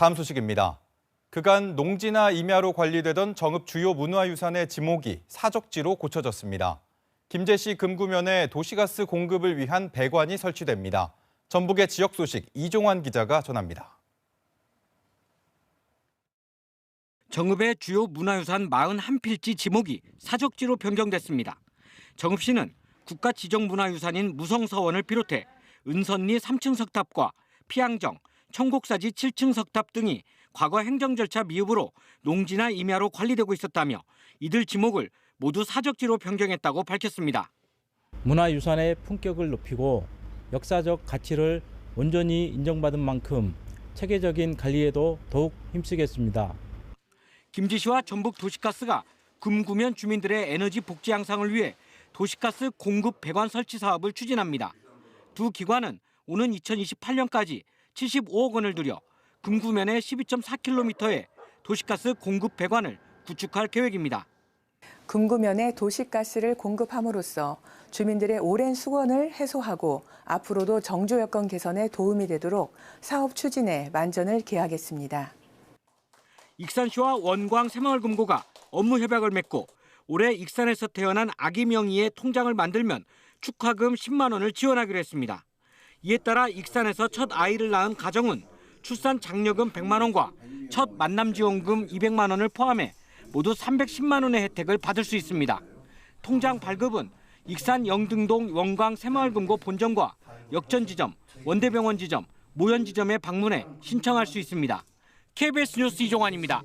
다음 소식입니다. 그간 농지나 임야로 관리되던 정읍 주요 문화유산의 지목이 사적지로 고쳐졌습니다. 김제시 금구면에 도시가스 공급을 위한 배관이 설치됩니다. 전북의 지역 소식 이종환 기자가 전합니다. 정읍의 주요 문화유산 41필지 지목이 사적지로 변경됐습니다. 정읍시는 국가 지정 문화유산인 무성서원을 비롯해 은선리 3층 석탑과 피양정, 청곡사지 7층 석탑 등이 과거 행정 절차 미흡으로 농지나 임야로 관리되고 있었다며 이들 지목을 모두 사적지로 변경했다고 밝혔습니다. 문화유산의 품격을 높이고 역사적 가치를 온전히 인정받은 만큼 체계적인 관리에도 더욱 힘쓰겠습니다. 김지시와 전북 도시가스가 금구면 주민들의 에너지 복지 향상을 위해 도시가스 공급 배관 설치 사업을 추진합니다. 두 기관은 오는 2028년까지 75억 원을 들여 금구면의 12.4km의 도시가스 공급 배관을 구축할 계획입니다. 금구면에 도시가스를 공급함으로써 주민들의 오랜 수건을 해소하고 앞으로도 정조 여건 개선에 도움이 되도록 사업 추진에 만전을 기하겠습니다. 익산시와 원광 새마을금고가 업무 협약을 맺고 올해 익산에서 태어난 아기 명의의 통장을 만들면 축하금 10만 원을 지원하기로 했습니다. 이에 따라 익산에서 첫 아이를 낳은 가정은 출산 장려금 100만 원과 첫 만남 지원금 200만 원을 포함해 모두 310만 원의 혜택을 받을 수 있습니다. 통장 발급은 익산 영등동 원광 새마을금고 본점과 역전 지점, 원대병원 지점, 모현 지점에 방문해 신청할 수 있습니다. KBS 뉴스 이종환입니다.